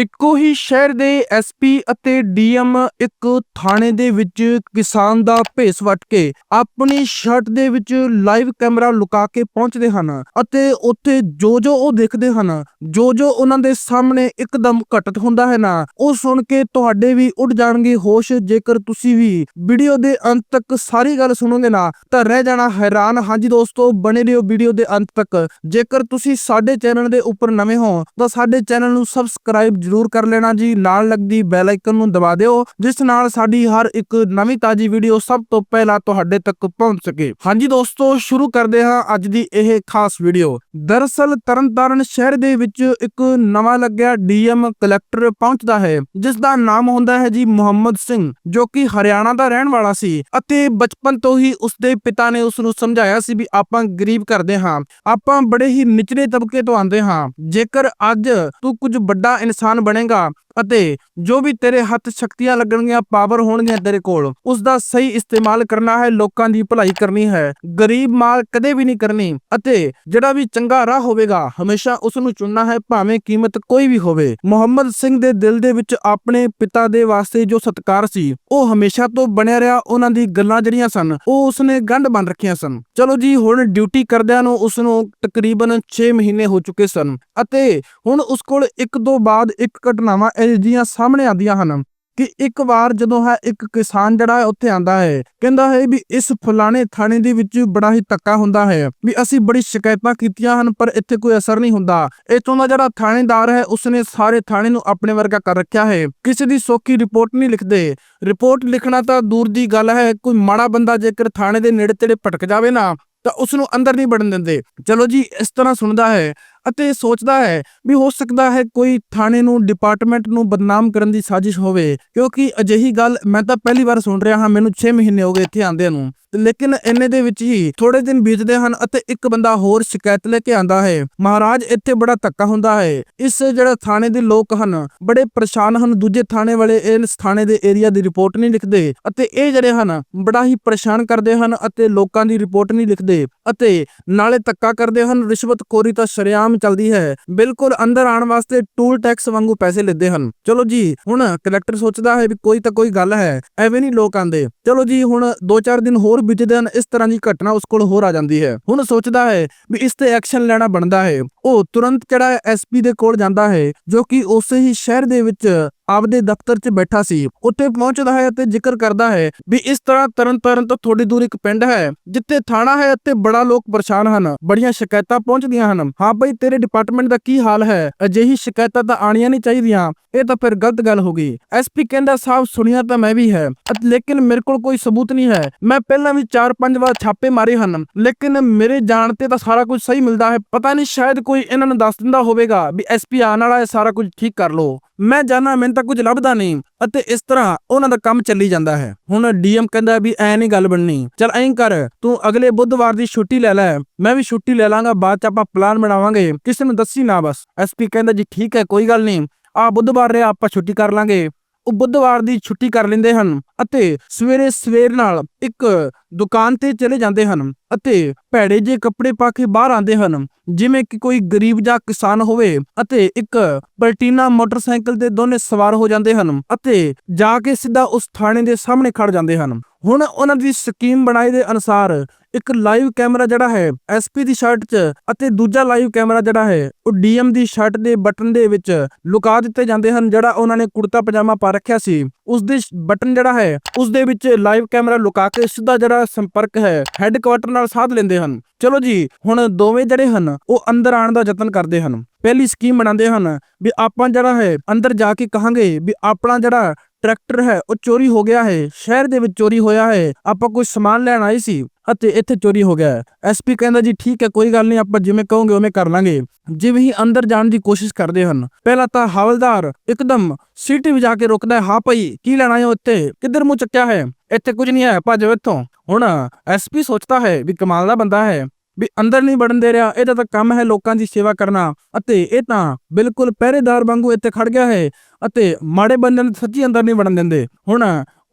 ਇੱਕੋ ਹੀ ਸ਼ਹਿਰ ਦੇ ਐਸਪੀ ਅਤੇ ਡੀਐਮ ਇੱਕ ਥਾਣੇ ਦੇ ਵਿੱਚ ਕਿਸਾਨ ਦਾ ਭੇਸ ਵੱਟ ਕੇ ਆਪਣੀ ਸ਼ਰਟ ਦੇ ਵਿੱਚ ਲਾਈਵ ਕੈਮਰਾ ਲੁਕਾ ਕੇ ਪਹੁੰਚਦੇ ਹਨ ਅਤੇ ਉੱਥੇ ਜੋ ਜੋ ਉਹ ਦੇਖਦੇ ਹਨ, ਜੋ ਜੋ ਉਹਨਾਂ ਦੇ ਸਾਹਮਣੇ ਇੱਕਦਮ ਘਟਤ ਹੁੰਦਾ ਹੈ ਨਾ, ਉਹ ਸੁਣ ਕੇ ਤੁਹਾਡੇ ਵੀ ਉੱਡ ਜਾਣਗੇ ਹੋਸ਼। ਜੇਕਰ ਤੁਸੀਂ ਵੀ ਵੀਡੀਓ ਦੇ ਅੰਤ ਤੱਕ ਸਾਰੀ ਗੱਲ ਸੁਣੋਗੇ ਨਾ, ਤਾਂ ਰਹਿ ਜਾਣਾ ਹੈਰਾਨ। ਹਾਂਜੀ ਦੋਸਤੋ, ਬਣੇ ਰਹੋ ਵੀਡੀਓ ਦੇ ਅੰਤ ਤੱਕ। ਜੇਕਰ ਤੁਸੀਂ ਸਾਡੇ ਚੈਨਲ ਦੇ ਉੱਪਰ ਨਵੇਂ ਹੋ, ਤਾਂ ਸਾਡੇ ਚੈਨਲ ਨੂੰ ਸਬਸਕ੍ਰਾਈਬ ਜਰੂਰ ਕਰ ਲੈਣਾ ਜੀ। ਨਾਲ ਲੱਗਦੀ ਬੈਲ ਆਈਕਨ ਨੂੰ ਦਬਾ ਦਿਓ, ਜਿਸ ਨਾਲ ਸਾਡੀ ਹਰ ਇੱਕ ਨਵੀਂ ਤਾਜੀ ਵੀਡੀਓ ਸਭ ਤੋਂ ਪਹਿਲਾਂ ਤੁਹਾਡੇ ਤੱਕ ਪਹੁੰਚ ਸਕੇ। ਹਾਂਜੀ ਦੋਸਤੋ, ਸ਼ੁਰੂ ਕਰਦੇ ਹਾਂ ਅੱਜ ਦੀ ਇਹ ਖਾਸ ਵੀਡੀਓ ਦਰਅਸਲ ਤਰਨਤਾਰਨ ਸ਼ਹਿਰ ਦੇ ਵਿੱਚ ਇੱਕ ਨਵਾਂ ਲੱਗਿਆ ਡੀਐਮ ਕਲੈਕਟਰ ਪਹੁੰਚਦਾ ਹੈ ਜਿਸ ਦਾ ਨਾਮ ਹੁੰਦਾ ਹੈ ਜੀ ਮੁਹੰਮਦ ਸਿੰਘ, ਜੋ ਕਿ ਹਰਿਆਣਾ ਦਾ ਰਹਿਣ ਵਾਲਾ ਸੀ ਅਤੇ ਬਚਪਨ ਤੋਂ ਹੀ ਉਸਦੇ ਪਿਤਾ ਨੇ ਉਸ ਨੂੰ ਸਮਝਾਇਆ ਸੀ ਵੀ ਆਪਾਂ ਗਰੀਬ ਕਰਦੇ ਹਾਂ। ਆਪਾਂ ਬੜੇ ਹੀ ਨਿਚਲੇ ਤਬਕੇ ਤੋਂ ਆਉਂਦੇ ਹਾਂ। ਜੇਕਰ ਅੱਜ ਤੂੰ ਕੁਝ ਵੱਡਾ ਇਨਸਾਨ ਬਣੇਗਾ। ਅਤੇ ਜੋ ਵੀ ਤੇਰੇ ਹੱਥ ਸ਼ਕਤੀਆਂ ਲੱਗਣਗੀਆਂ ਪਾਵਰ ਹੋਣਗੀਆਂ ਤੇਰੇ ਕੋਲ ਉਸ ਦਾ ਸਹੀ ਇਸਤੇਮਾਲ ਕਰਨਾ ਹੈ, ਲੋਕਾਂ ਦੀ ਭਲਾਈ ਕਰਨੀ ਹੈ। ਗਰੀਬ ਮਾਲ ਕਦੇ ਵੀ ਨਹੀਂ ਕਰਨੀ, ਅਤੇ ਜਿਹੜਾ ਵੀ ਚੰਗਾ ਰਾਹ ਹੋਵੇਗਾ, ਹਮੇਸ਼ਾ ਉਸ ਨੂੰ ਚੁਣਨਾ ਹੈ, ਭਾਵੇਂ ਕੀਮਤ ਕੋਈ ਵੀ ਹੋਵੇ। ਮੁਹੰਮਦ ਸਿੰਘ ਦੇ ਦਿਲ ਦੇ ਵਿੱਚ ਆਪਣੇ ਪਿਤਾ ਦੇ ਵਾਸਤੇ ਜੋ ਸਤਕਾਰ ਸੀ, ਉਹ ਹਮੇਸ਼ਾ ਤੋਂ ਬਣਿਆ ਰਿਹਾ, ਉਹਨਾਂ ਦੀ ਗੱਲਾਂ ਜਿਹੜੀਆਂ ਸਨ, ਉਹ ਉਸਨੇ ਗੰਢ ਬਣ ਰੱਖੀਆਂ ਸਨ। ਚਲੋ ਜੀ, ਹੁਣ ਡਿਊਟੀ ਕਰਦਿਆਂ ਨੂੰ ਉਸ ਨੂੰ ਤਕਰੀਬਨ 6 ਮਹੀਨੇ ਹੋ ਚੁੱਕੇ ਸਨ, ਅਤੇ ਹੁਣ ਉਸ ਕੋਲ ਇੱਕ ਤੋਂ ਬਾਅਦ ਇੱਕ ਘਟਨਾਵਾਂ ਇਹ ਸਾਹਮਣੇ ਆਉਂਦੀਆਂ ਹਨ ਕਿ ਇੱਕ ਵਾਰ ਜਦੋਂ ਹੈ ਇੱਕ ਕਿਸਾਨ ਜਿਹੜਾ ਹੈ ਉੱਥੇ ਆਂਦਾ ਹੈ, ਕਹਿੰਦਾ ਹੈ ਵੀ ਇਸ ਫਲਾਣੇ ਥਾਣੇ ਦੇ ਵਿੱਚ ਬੜਾ ਹੀ ਧੱਕਾ ਹੁੰਦਾ ਹੈ ਵੀ ਅਸੀਂ ਬੜੀ ਸ਼ਿਕਾਇਤਾਂ ਕੀਤੀਆਂ ਹਨ, ਪਰ ਇੱਥੇ ਕੋਈ ਅਸਰ ਨਹੀਂ ਹੁੰਦਾ। ਇਥੋਂ ਦਾ ਜਿਹੜਾ ਥਾਣੇਦਾਰ ਹੈ, ਉਸਨੇ ਸਾਰੇ ਥਾਣੇ ਨੂੰ ਆਪਣੇ ਵਰਗਾ ਕਰ ਰੱਖਿਆ ਹੈ। ਕਿਸੇ ਦੀ ਸੌਖੀ ਰਿਪੋਰਟ ਨਹੀਂ ਲਿਖਦੇ। ਰਿਪੋਰਟ ਲਿਖਣਾ ਤਾਂ ਦੂਰ ਦੀ ਗੱਲ ਹੈ, ਕੋਈ ਮਾੜਾ ਬੰਦਾ ਜੇਕਰ ਥਾਣੇ ਦੇ ਨੇੜੇ ਤੇੜੇ ਭਟਕ ਜਾਵੇ ਨਾ, ਤਾਂ ਉਸ ਨੂੰ ਅੰਦਰ ਨਹੀਂ ਵੜਨ ਦਿੰਦੇ। ਚਲੋ ਜੀ, ਇਸ ਤਰ੍ਹਾਂ ਸੁਣਦਾ ਹੈ। ਅਤੇ ਸੋਚਦਾ ਹੈ ਵੀ ਹੋ ਸਕਦਾ ਹੈ ਕੋਈ ਥਾਣੇ ਨੂੰ, ਡਿਪਾਰਟਮੈਂਟ ਨੂੰ ਬਦਨਾਮ ਕਰਨ ਦੀ ਸਾਜ਼ਿਸ਼ ਹੋਵੇ। ਕਿਉਂਕਿ ਅਜਿਹੀ ਗੱਲ ਮੈਂ ਤਾਂ ਪਹਿਲੀ ਵਾਰ ਸੁਣ ਰਿਹਾ ਹਾਂ, ਮੈਨੂੰ 6 ਮਹੀਨੇ ਹੋ ਗਏ ਇੱਥੇ ਆਂਦਿਆਂ ਨੂੰ। ਲੇਕਿਨ ਇੰਨੇ ਦੇ ਵਿੱਚ ਹੀ ਥੋੜੇ ਦਿਨ ਬੀਤਦੇ ਹਨ ਅਤੇ ਇੱਕ ਬੰਦਾ ਹੋਰ ਸ਼ਿਕਾਇਤ ਲੈ ਕੇ ਆਂਦਾ ਹੈ। ਮਹਾਰਾਜ, ਇੱਥੇ ਬੜਾ ਧੱਕਾ ਹੁੰਦਾ ਹੈ। ਇਸ ਜਿਹੜਾ ਥਾਣੇ ਦੇ ਲੋਕ ਹਨ, ਬੜੇ ਪਰੇਸ਼ਾਨ ਹਨ। ਦੂਜੇ ਥਾਣੇ ਵਾਲੇ ਇਸ ਥਾਣੇ ਦੇ ਏਰੀਆ ਦੀ ਰਿਪੋਰਟ ਨਹੀਂ ਲਿਖਦੇ ਅਤੇ ਇਹ ਜਿਹੜੇ ਹਨ, ਬੜਾ ਹੀ ਪਰੇਸ਼ਾਨ ਕਰਦੇ ਹਨ ਅਤੇ ਲੋਕਾਂ ਦੀ ਰਿਪੋਰਟ ਨਹੀਂ ਲਿਖਦੇ ਅਤੇ ਨਾਲੇ ਧੱਕਾ ਕਰਦੇ ਹਨ। ਰਿਸ਼ਵਤਖੋਰੀ ਤਾਂ ਸ਼ਰੇਆਮ ਚੱਲਦੀ ਹੈ। ਬਿਲਕੁਲ ਅੰਦਰ ਆਉਣ ਵਾਸਤੇ ਟੂਲ ਟੈਕਸ ਵਾਂਗੂ ਪੈਸੇ ਲੈਂਦੇ ਹਨ। ਚਲੋ ਜੀ, ਹੁਣ ਕਲੈਕਟਰ ਸੋਚਦਾ ਹੈ ਵੀ ਕੋਈ ਤਾਂ ਕੋਈ ਗੱਲ ਹੈ, ਐਵੇਂ ਨਹੀਂ ਲੋਕ ਆਂਦੇ ਚਲੋ ਜੀ, ਹੁਣ 2-4 ਦਿਨ ਹੋਰ ਬੀਤਦੇ ਹਨ, ਇਸ ਤਰ੍ਹਾਂ ਦੀ ਘਟਨਾ ਉਸ ਕੋਲ ਹੋਰ ਆ ਜਾਂਦੀ ਹੈ। ਹੁਣ ਸੋਚਦਾ ਹੈ ਵੀ ਇਸ ਤੇ ਐਕਸ਼ਨ ਲੈਣਾ ਬਣਦਾ ਹੈ। ਉਹ ਤੁਰੰਤ ਜਿਹੜਾ ਐਸਪੀ ਦੇ ਕੋਲ ਜਾਂਦਾ ਹੈ, ਜੋ ਕਿ ਉਸੇ ਹੀ ਸ਼ਹਿਰ ਦੇ ਵਿੱਚ ਆਪਦੇ ਦਫ਼ਤਰ 'ਚ ਬੈਠਾ ਸੀ। ਉੱਥੇ ਪਹੁੰਚਦਾ ਹੈ ਅਤੇ ਜ਼ਿਕਰ ਕਰਦਾ ਹੈ ਵੀ ਇਸ ਤਰ੍ਹਾਂ ਤਰਨ ਤੋਂ ਥੋੜੀ ਦੂਰ ਇੱਕ ਪਿੰਡ ਹੈ, ਜਿੱਥੇ ਥਾਣਾ ਹੈ ਅਤੇ ਬੜਾ ਲੋਕ ਪਰੇਸ਼ਾਨ ਹਨ, ਬੜੀਆਂ ਸ਼ਿਕਾਇਤਾਂ ਪਹੁੰਚਦੀਆਂ ਹਨ। ਹਾਂ ਬਈ, ਤੇਰੇ ਡਿਪਾਰਟਮੈਂਟ ਦਾ ਕੀ ਹਾਲ ਹੈ? ਅਜਿਹੀ ਸ਼ਿਕਾਇਤਾਂ ਤਾਂ ਆਣੀਆਂ ਨਹੀਂ ਚਾਹੀਦੀਆਂ। ਇਹ ਤਾਂ ਫਿਰ ਗਲਤ ਗੱਲ ਹੋ ਗਈ। ਐਸਪੀ ਕਹਿੰਦਾ ਸਾਹਿਬ ਸੁਣਿਆ ਤਾਂ ਮੈਂ ਵੀ ਹੈ ਲੇਕਿਨ ਮੇਰੇ ਕੋਲ ਕੋਈ ਸਬੂਤ ਨਹੀਂ ਹੈ। ਮੈਂ ਪਹਿਲਾਂ ਵੀ 4-5 ਵਾਰ ਛਾਪੇ ਮਾਰੇ ਹਨ, ਲੇਕਿਨ ਮੇਰੇ ਜਾਣ ਤੇ ਤਾਂ ਸਾਰਾ ਕੁਝ ਸਹੀ ਮਿਲਦਾ ਹੈ। ਪਤਾ ਨਹੀਂ ਸ਼ਾਇਦ ਕੋਈ ਇਹਨਾਂ ਨੂੰ ਦੱਸ ਦਿੰਦਾ ਹੋਵੇਗਾ ਵੀ ਐਸਪੀ ਆਉਣ ਵਾਲਾ ਹੈ, ਸਾਰਾ ਕੁਝ ਠੀਕ ਕਰ ਲਓ। ਮੈਂ ਜਾਣਾ ਮੈਨੂੰ ਤਾਂ ਕੁਝ ਲੱਭਦਾ ਨਹੀਂ ਅਤੇ ਇਸ ਤਰ੍ਹਾਂ ਉਹਨਾਂ ਦਾ ਕੰਮ ਚੱਲੀ ਜਾਂਦਾ ਹੈ। ਹੁਣ ਡੀਐਮ ਕਹਿੰਦਾ ਵੀ ਐ ਨਹੀਂ ਗੱਲ ਬਣਨੀ। ਚਲ ਐਂ ਕਰ, ਤੂੰ ਅਗਲੇ ਬੁੱਧਵਾਰ ਦੀ ਛੁੱਟੀ ਲੈ ਲੈ। ਮੈਂ ਵੀ ਛੁੱਟੀ ਲੈ ਲਾਂਗਾ, ਬਾਅਦ ਚ ਆਪਾਂ ਪਲਾਨ ਬਣਾਵਾਂਗੇ। ਕਿਸੇ ਨੂੰ ਦੱਸੀ ਨਾ ਬਸ। ਐਸਪੀ ਕਹਿੰਦਾ ਜੀ ਠੀਕ ਹੈ, ਕੋਈ ਗੱਲ ਨਹੀਂ। ਆ ਬੁੱਧਵਾਰ ਰਿਆ ਆਪਾਂ ਛੁੱਟੀ ਕਰ ਲਾਂਗੇ। ਉਹ ਬੁੱਧਵਾਰ ਦੀ ਛੁੱਟੀ ਕਰ ਲੈਂਦੇ ਹਨ ਅਤੇ ਸਵੇਰੇ ਸਵੇਰ ਨਾਲ ਇੱਕ ਦੁਕਾਨ ਤੇ ਚਲੇ ਜਾਂਦੇ ਹਨ ਅਤੇ ਭੈੜੇ ਜੇ ਕੱਪੜੇ ਪਾ ਕੇ ਬਾਹਰ ਆਉਂਦੇ ਹਨ, ਜਿਵੇਂ ਕਿ ਕੋਈ ਗਰੀਬ ਜਾਂ ਕਿਸਾਨ ਹੋਵੇ ਅਤੇ ਇੱਕ ਪਲਟੀਨਾ ਮੋਟਰਸਾਈਕਲ ਤੇ ਦੋਨੇ ਸਵਾਰ ਹੋ ਜਾਂਦੇ ਹਨ ਅਤੇ ਜਾ ਕੇ ਸਿੱਧਾ ਉਸ ਥਾਣੇ ਦੇ ਸਾਹਮਣੇ ਖੜ ਜਾਂਦੇ ਹਨ। ਹੁਣ ਉਹਨਾਂ ਦੀ ਸਕੀਮ ਬਣਾਈ ਦੇ ਅਨੁਸਾਰ ਇੱਕ ਲਾਈਵ ਕੈਮਰਾ ਜਿਹੜਾ ਹੈ ਐਸਪੀ ਦੀ ਸ਼ਰਟ 'ਚ ਅਤੇ ਦੂਜਾ ਲਾਈਵ ਕੈਮਰਾ ਜਿਹੜਾ ਹੈ, ਉਹ ਡੀਐਮ ਦੀ ਸ਼ਰਟ ਦੇ ਬਟਨ ਦੇ ਵਿੱਚ ਲੁਕਾ ਦਿੱਤੇ ਜਾਂਦੇ ਹਨ, ਜਿਹੜਾ ਉਹਨਾਂ ਨੇ ਕੁੜਤਾ ਪਜਾਮਾ ਪਾ ਰੱਖਿਆ ਸੀ। ਉਸ ਦੇ ਬਟਨ ਜਿਹੜਾ ਹੈ, ਉਸ ਦੇ ਵਿੱਚ ਲਾਈਵ ਕੈਮਰਾ ਲੁਕਾ ਕੇ ਸਿੱਧਾ ਜਿਹੜਾ ਸੰਪਰਕ ਹੈ, ਹੈੱਡਕੁਆਟਰ ਨਾਲ ਸਾਧ ਲੈਂਦੇ ਹਨ। ਚਲੋ ਜੀ, ਹੁਣ ਦੋਵੇਂ ਜਿਹੜੇ ਹਨ, ਉਹ ਅੰਦਰ ਆਉਣ ਦਾ ਯਤਨ ਕਰਦੇ ਹਨ। ਪਹਿਲੀ ਸਕੀਮ ਬਣਾਉਂਦੇ ਹਨ ਵੀ ਆਪਾਂ ਜਿਹੜਾ ਹੈ, ਅੰਦਰ ਜਾ ਕੇ ਕਹਾਂਗੇ ਵੀ ਆਪਣਾ ਜਿਹੜਾ ਟਰੈਕਟਰ ਹੈ, ਉਹ ਚੋਰੀ ਹੋ ਗਿਆ ਹੈ, ਸ਼ਹਿਰ ਦੇ ਵਿੱਚ ਚੋਰੀ ਹੋਇਆ ਹੈ, ਆਪਾਂ ਕੋਈ ਸਮਾਨ ਲੈਣ ਆਏ ਸੀ। ਅਤੇ ਇੱਥੇ ਚੋਰੀ ਹੋ ਗਿਆ ਹੈ। ਐਸਪੀ ਕਹਿੰਦਾ ਜੀ, ਠੀਕ ਹੈ, ਕੋਈ ਗੱਲ ਨਹੀਂ, ਆਪਾਂ ਜਿਵੇਂ ਕਹੋਗੇ ਉਵੇਂ ਕਰ ਲਾਂਗੇ। ਜਿਵੇਂ ਹੀ ਅੰਦਰ ਜਾਣ ਦੀ ਕੋਸ਼ਿਸ਼ ਕਰਦੇ ਹਨ, ਪਹਿਲਾਂ ਤਾਂ ਹਵਲਦਾਰ ਇੱਕਦਮ ਸੀਟੀ ਵਜਾ ਕੇ ਰੁਕਦਾ ਹੈ। ਹਾਂ ਭਾਈ, ਕੀ ਲੈਣਾ ਹੈ ਉੱਤੇ ਕਿੱਧਰ ਮੂੰਹ ਚੱਕਿਆ ਹੈ? ਇੱਥੇ ਕੁਝ ਨਹੀਂ ਹੈ, ਭੱਜੋ ਇੱਥੋਂ। ਹੁਣ ਐਸਪੀ ਸੋਚਦਾ ਹੈ ਵੀ ਕਮਾਲ ਦਾ ਬੰਦਾ ਹੈ, ਵੀ ਅੰਦਰ ਨਹੀਂ ਵੜਨ ਦੇ ਰਿਹਾ। ਇਹਦਾ ਤਾਂ ਕੰਮ ਹੈ ਲੋਕਾਂ ਦੀ ਸੇਵਾ ਕਰਨਾ ਅਤੇ ਇਹ ਤਾਂ ਬਿਲਕੁਲ ਪਹਿਰੇਦਾਰ ਵਾਂਗੂ ਇੱਥੇ ਖੜ ਗਿਆ ਹੈ ਅਤੇ ਮਾੜੇ ਬੰਦੇ ਨੂੰ ਸੱਚੀ ਅੰਦਰ ਨਹੀਂ ਵੜਨ ਦਿੰਦੇ। ਹੁਣ